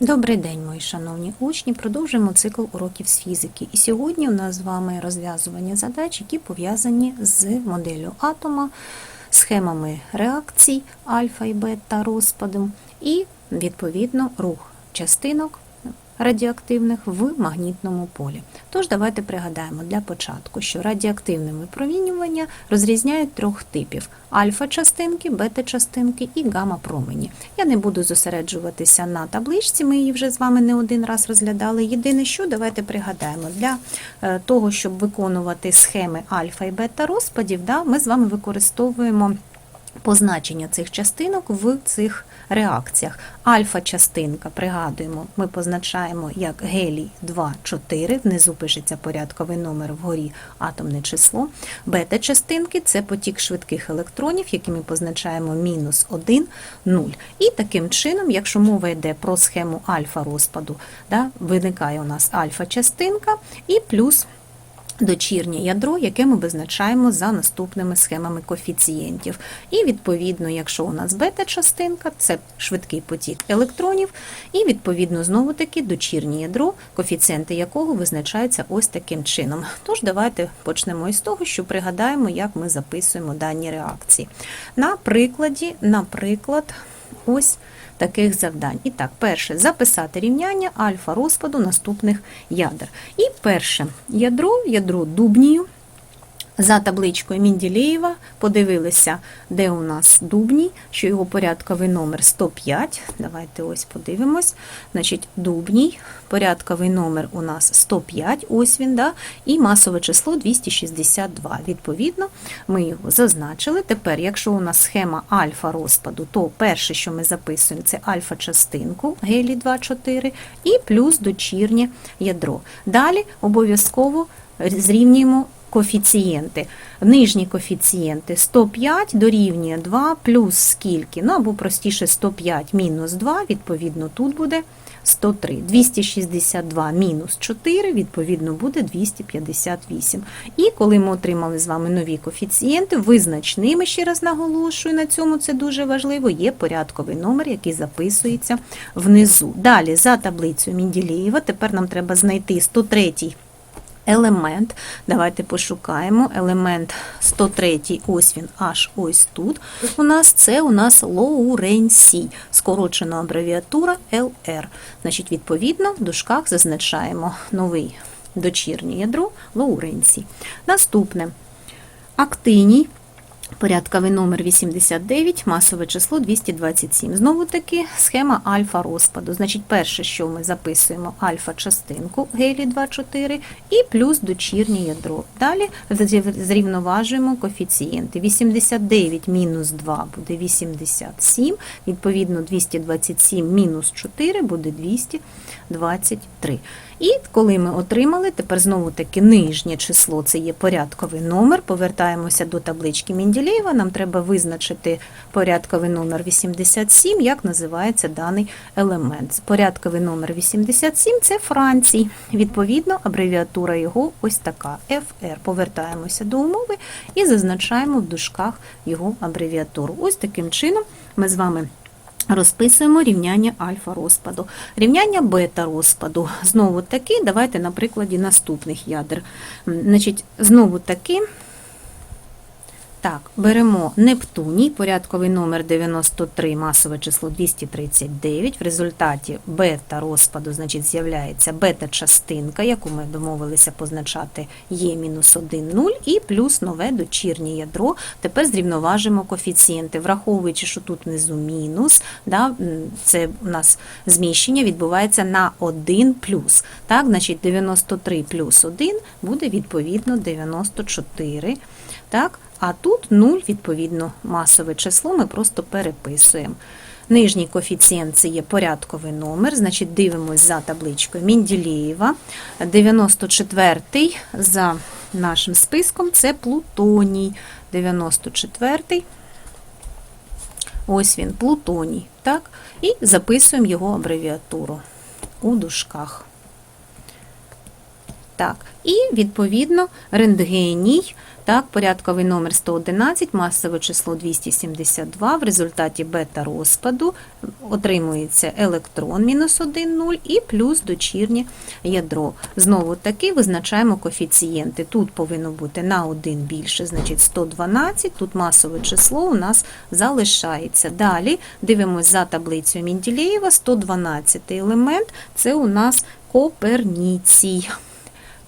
Добрий день, мої шановні учні. Продовжуємо цикл уроків з фізики. І сьогодні у нас з вами розв'язування задач, які пов'язані з моделлю атома, схемами реакцій альфа і бета розпадом, і, відповідно, рух частинок радіоактивних в магнітному полі. Тож давайте пригадаємо для початку, що радіоактивне випромінювання розрізняють трьох типів: альфа-частинки, бета-частинки і гамма-промені. Я не буду зосереджуватися на табличці, ми її вже з вами не один раз розглядали. Єдине, що давайте пригадаємо, для е, того, щоб виконувати схеми альфа і бета розпадів, да, ми з вами використовуємо позначення цих частинок в цих реакціях. Альфа-частинка, пригадуємо, ми позначаємо як гелій 2, 4, внизу пишеться порядковий номер, вгорі атомне число. Бета-частинки це потік швидких електронів, які ми позначаємо мінус 1, 0. І таким чином, якщо мова йде про схему альфа-розпаду, да, виникає у нас альфа-частинка і плюс дочірнє ядро, яке ми визначаємо за наступними схемами коефіцієнтів. І відповідно, якщо у нас бета-частинка, це швидкий потік електронів, і відповідно знову таки дочірнє ядро, коефіцієнти якого визначаються ось таким чином. Тож давайте почнемо із того, що пригадаємо, як ми записуємо дані реакції. На прикладі, наприклад, ось таких завдань. І так, перше записати рівняння альфа розпаду наступних ядер. І перше ядро, ядро дубнію. За табличкою Мінділеєва подивилися, де у нас дубній, що його порядковий номер 105. Давайте ось подивимось. Значить, дубній, порядковий номер у нас 105, ось він, да, і масове число 262. Відповідно, ми його зазначили. Тепер, якщо у нас схема альфа розпаду, то перше, що ми записуємо, це альфа-частинку гелій 2,4 і плюс дочірнє ядро. Далі обов'язково зрівнюємо коефіцієнти. Нижні коефіцієнти 105 дорівнює 2 плюс скільки? Ну або простіше 105 мінус 2, відповідно, тут буде 103. 262 мінус 4, відповідно, буде 258. І коли ми отримали з вами нові коефіцієнти, визначними, ще раз наголошую, на цьому це дуже важливо, є порядковий номер, який записується внизу. Далі, за таблицею Мінділєєва, тепер нам треба знайти 103 елемент. Давайте пошукаємо. Елемент 103, ось він аж ось тут. У нас це у нас Лоуренсій, скорочена абревіатура LR. Значить, відповідно, в дужках зазначаємо новий дочірнє ядро Лоуренсій. Наступне актиній. Порядковий номер 89, масове число 227. Знову таки схема альфа розпаду. Значить, перше, що ми записуємо альфа-частинку гелій 2,4 і плюс дочірнє ядро. Далі зрівноважуємо коефіцієнти. 89 мінус 2 буде 87, відповідно 227 мінус 4 буде 223. І коли ми отримали, тепер знову таки нижнє число, це є порядковий номер, повертаємося до таблички Менділєєва, нам треба визначити порядковий номер 87, як називається даний елемент. Порядковий номер 87 це Францій. Відповідно, абревіатура його ось така FR. Повертаємося до умови і зазначаємо в дужках його абревіатуру. Ось таким чином ми з вами. Розписуємо рівняння альфа розпаду. Рівняння бета розпаду. Знову таки, давайте на прикладі наступних ядер. Значить, Знову таки. Так, беремо Нептуній, порядковий номер 93, масове число 239. В результаті бета розпаду значить, з'являється бета-частинка, яку ми домовилися позначати Е-1, 0 і плюс нове дочірнє ядро. Тепер зрівноважимо коефіцієнти, враховуючи, що тут внизу мінус, да, це у нас зміщення відбувається на 1 плюс. Так, значить 93 плюс 1 буде відповідно 94. Так, а тут 0, відповідно, масове число ми просто переписуємо. Нижній коефіцієнт це є порядковий номер, значить дивимось за табличкою Мінділєєва. 94-й за нашим списком це Плутоній. 94-й. Ось він, Плутоній. Так? І записуємо його абревіатуру у дужках. Так, і відповідно рентгеній, так, порядковий номер 111, масове число 272. В результаті бета-розпаду отримується електрон мінус 1, 0 і плюс дочірнє ядро. Знову таки визначаємо коефіцієнти. Тут повинно бути на 1 більше, значить 112, тут масове число у нас залишається. Далі дивимося за таблицею Мінділеєва, 112 елемент, це у нас Коперніцій.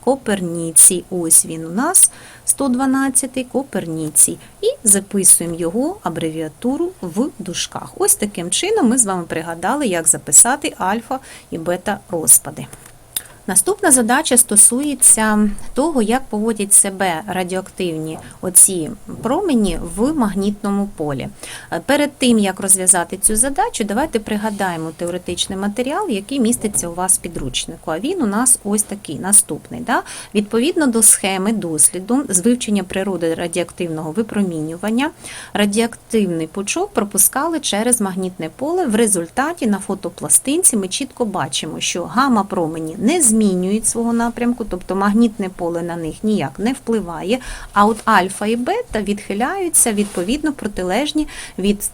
Коперніцій, ось він у нас 112 Коперніцій. І записуємо його абревіатуру в дужках. Ось таким чином ми з вами пригадали, як записати альфа і бета розпади. Наступна задача стосується того, як поводять себе радіоактивні оці промені в магнітному полі. Е, Перед тим, як розв'язати цю задачу, давайте пригадаємо теоретичний матеріал, який міститься у вас в підручнику. А він у нас ось такий наступний. Да? Відповідно до схеми досліду з вивчення природи радіоактивного випромінювання, радіоактивний пучок пропускали через магнітне поле. В результаті на фотопластинці ми чітко бачимо, що гамма-промені не змінюють свого напрямку, тобто магнітне поле на них ніяк не впливає. А от альфа і бета відхиляються відповідно протилежні від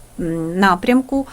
напрямку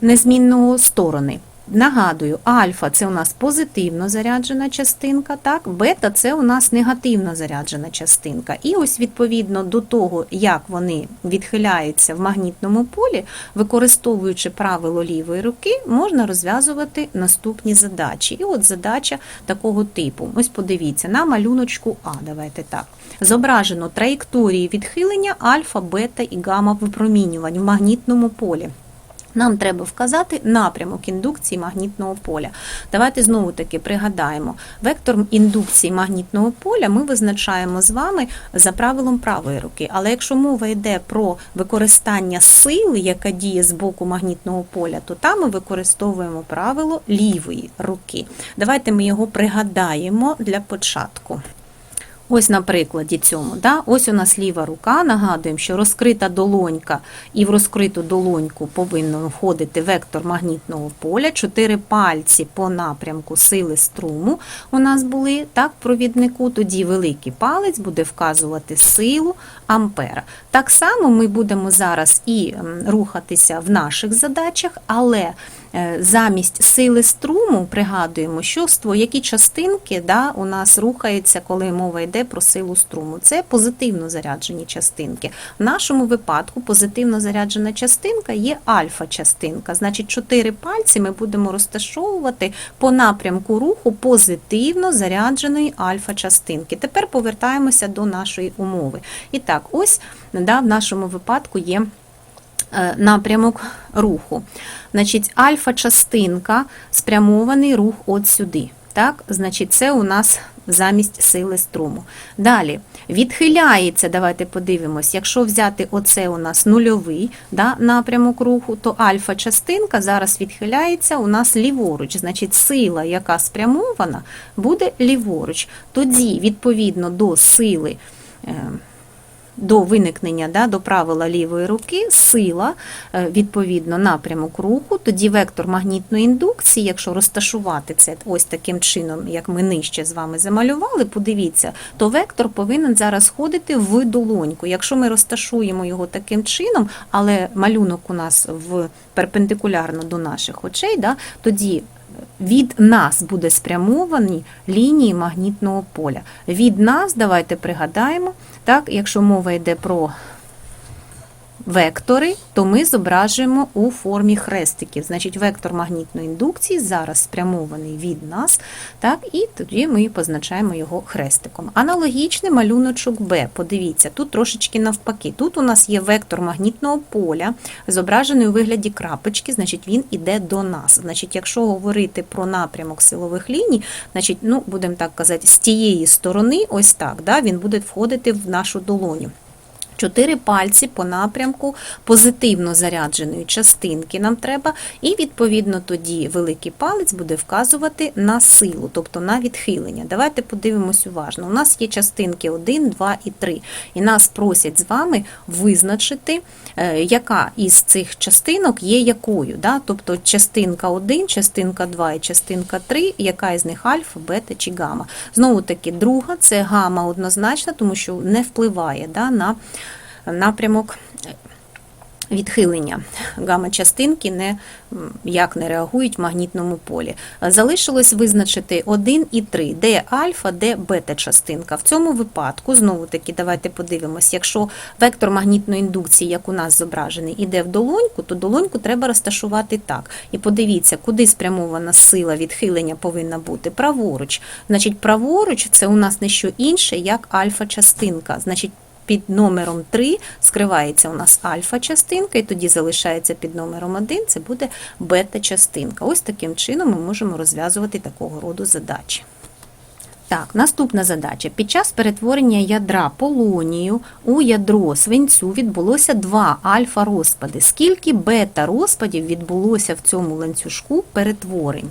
незмінного сторони. Нагадую, альфа це у нас позитивно заряджена частинка, так, бета це у нас негативно заряджена частинка. І ось відповідно до того, як вони відхиляються в магнітному полі, використовуючи правило лівої руки, можна розв'язувати наступні задачі. І от задача такого типу. Ось подивіться, на малюночку А, давайте так. Зображено траєкторії відхилення альфа, бета і гамма випромінювань в магнітному полі. Нам треба вказати напрямок індукції магнітного поля. Давайте знову таки пригадаємо. Вектор індукції магнітного поля ми визначаємо з вами за правилом правої руки. Але якщо мова йде про використання сили, яка діє з боку магнітного поля, то там ми використовуємо правило лівої руки. Давайте ми його пригадаємо для початку. Ось на прикладі цьому. Да? Ось у нас ліва рука. Нагадуємо, що розкрита долонька, і в розкриту долоньку повинен входити вектор магнітного поля. Чотири пальці по напрямку сили струму у нас були так, провіднику. Тоді великий палець буде вказувати силу ампера. Так само ми будемо зараз і рухатися в наших задачах, але замість сили струму пригадуємо, що які частинки да, у нас рухаються, коли мова йде про силу струму. Це позитивно заряджені частинки. В нашому випадку позитивно заряджена частинка є альфа-частинка. Значить, чотири пальці ми будемо розташовувати по напрямку руху позитивно зарядженої альфа-частинки. Тепер повертаємося до нашої умови. І так, ось да, в нашому випадку є е, напрямок руху. Значить, альфа-частинка спрямований рух от сюди. Так, значить, це у нас замість сили струму. Далі відхиляється, давайте подивимось, якщо взяти оце у нас нульовий да, напрямок руху, то альфа-частинка зараз відхиляється у нас ліворуч. Значить, сила, яка спрямована, буде ліворуч. Тоді, відповідно до сили. До виникнення да, до правила лівої руки сила, е, відповідно, напрямок руху, тоді вектор магнітної індукції, якщо розташувати це ось таким чином, як ми нижче з вами замалювали, подивіться, то вектор повинен зараз ходити в долоньку. Якщо ми розташуємо його таким чином, але малюнок у нас в перпендикулярно до наших очей, да, тоді від нас буде спрямовані лінії магнітного поля. Від нас, давайте пригадаємо, так, якщо мова йде про вектори, то ми зображуємо у формі хрестиків. Значить, вектор магнітної індукції зараз спрямований від нас, так, і тоді ми позначаємо його хрестиком. Аналогічний малюночок Б. Подивіться, тут трошечки навпаки. Тут у нас є вектор магнітного поля, зображений у вигляді крапочки, значить він іде до нас. Значить, якщо говорити про напрямок силових ліній, значить, ну, будемо так казати, з тієї сторони, ось так, да, він буде входити в нашу долоню. Чотири пальці по напрямку позитивно зарядженої частинки нам треба, і відповідно тоді великий палець буде вказувати на силу, тобто на відхилення. Давайте подивимось уважно. У нас є частинки 1, 2 і 3, і нас просять з вами визначити, е, яка із цих частинок є якою. Да? Тобто частинка 1, частинка 2 і частинка 3, яка із них альфа, бета чи гамма. Знову таки, друга це гамма однозначно, тому що не впливає да, на напрямок відхилення. Гамма-частинки не, як не реагують в магнітному полі. Залишилось визначити 1 і 3, де альфа, де бета-частинка. В цьому випадку, знову таки, давайте подивимось, якщо вектор магнітної індукції, як у нас зображений, іде в долоньку, то долоньку треба розташувати так. І подивіться, куди спрямована сила відхилення повинна бути. Праворуч. Значить, праворуч це у нас не що інше, як альфа-частинка. Значить, під номером 3 скривається у нас альфа-частинка, і тоді залишається під номером 1, це буде бета-частинка. Ось таким чином ми можемо розв'язувати такого роду задачі. Так, наступна задача. Під час перетворення ядра полонію у ядро свинцю відбулося два альфа-розпади. Скільки бета-розпадів відбулося в цьому ланцюжку перетворень?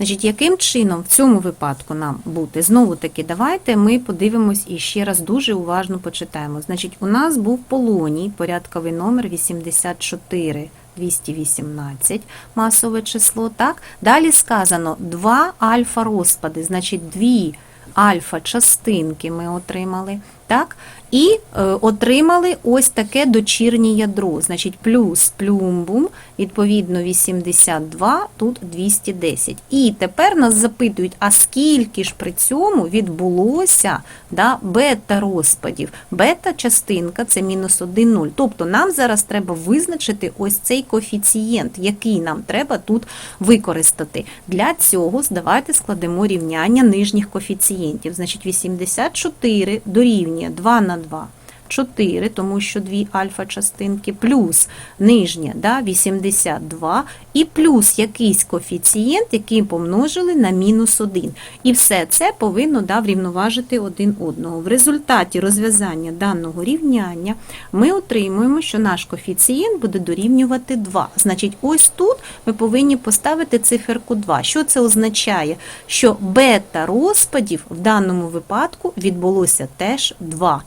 Значить, яким чином в цьому випадку нам бути? Знову таки, давайте ми подивимось і ще раз дуже уважно почитаємо. Значить, у нас був полоній, порядковий номер 84 218, масове число. Так? Далі сказано два альфа-розпади, значить, дві альфа-частинки ми отримали. Так? І е, отримали ось таке дочірнє ядро. Значить, плюс плюмбум, відповідно, 82, тут 210. І тепер нас запитують, а скільки ж при цьому відбулося да, бета-розпадів? Бета-частинка це мінус 1, 0. Тобто нам зараз треба визначити ось цей коефіцієнт, який нам треба тут використати. Для цього давайте складемо рівняння нижніх коефіцієнтів. Значить, 84 дорівнює 2 на 2. 4, тому що дві альфа-частинки, плюс нижня да, 82, і плюс якийсь коефіцієнт, який помножили на мінус 1. І все це повинно да, врівноважити один одного. В результаті розв'язання даного рівняння ми отримуємо, що наш коефіцієнт буде дорівнювати 2. Значить, ось тут ми повинні поставити циферку 2. Що це означає? Що бета розпадів в даному випадку відбулося теж 2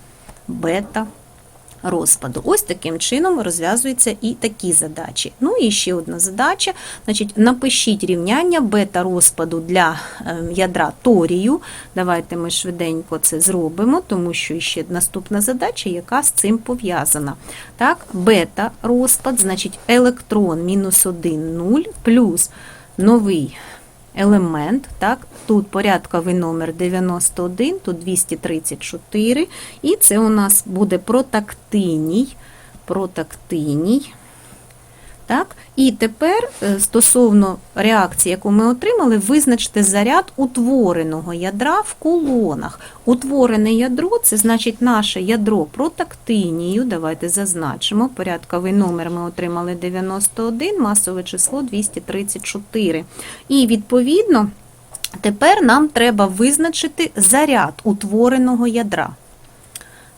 бета розпаду. Ось таким чином розв'язуються і такі задачі. Ну і ще одна задача. Значить, Напишіть рівняння бета розпаду для ем, ядра торію. Давайте ми швиденько це зробимо, тому що ще наступна задача, яка з цим пов'язана. Так, Бета розпад, значить електрон мінус 1, 0, плюс новий елемент, так, тут порядковий номер 91, тут 234, і це у нас буде протактиній, протактиній. Так? І тепер е, стосовно реакції, яку ми отримали, визначте заряд утвореного ядра в колонах. Утворене ядро це значить наше ядро протактинію. Давайте зазначимо. Порядковий номер ми отримали 91, масове число 234. І відповідно тепер нам треба визначити заряд утвореного ядра.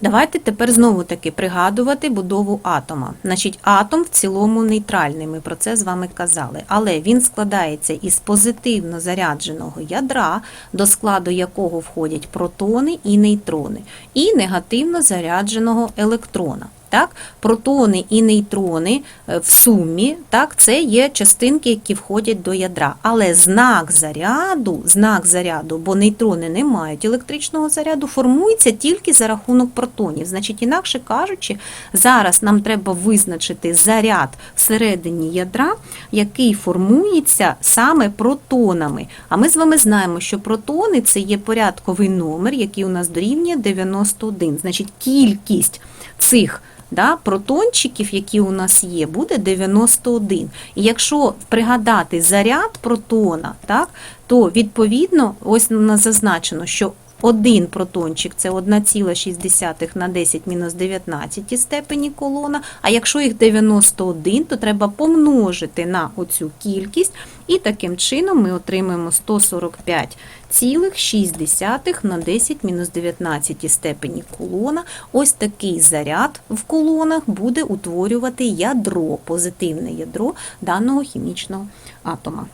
Давайте тепер знову таки пригадувати будову атома. Значить, атом в цілому нейтральний, ми про це з вами казали, але він складається із позитивно зарядженого ядра, до складу якого входять протони і нейтрони, і негативно зарядженого електрона. Так? Протони і нейтрони е, в сумі, так, це є частинки, які входять до ядра. Але знак заряду, знак заряду, бо нейтрони не мають електричного заряду, формується тільки за рахунок протонів. Значить, інакше кажучи, зараз нам треба визначити заряд всередині ядра, який формується саме протонами. А ми з вами знаємо, що протони це є порядковий номер, який у нас дорівнює 91. Значить, кількість цих да, протончиків, які у нас є, буде 91. І якщо пригадати заряд протона, так, то відповідно ось зазначено, що один протончик це 1,6 на 10 мінус 19 степені колона, а якщо їх 91, то треба помножити на оцю кількість, і таким чином ми отримаємо 145,6 на 10 мінус 19 степені колона. Ось такий заряд в колонах буде утворювати ядро, позитивне ядро даного хімічного атома.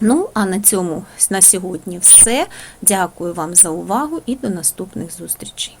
Ну, а на цьому на сьогодні все. Дякую вам за увагу і до наступних зустрічей.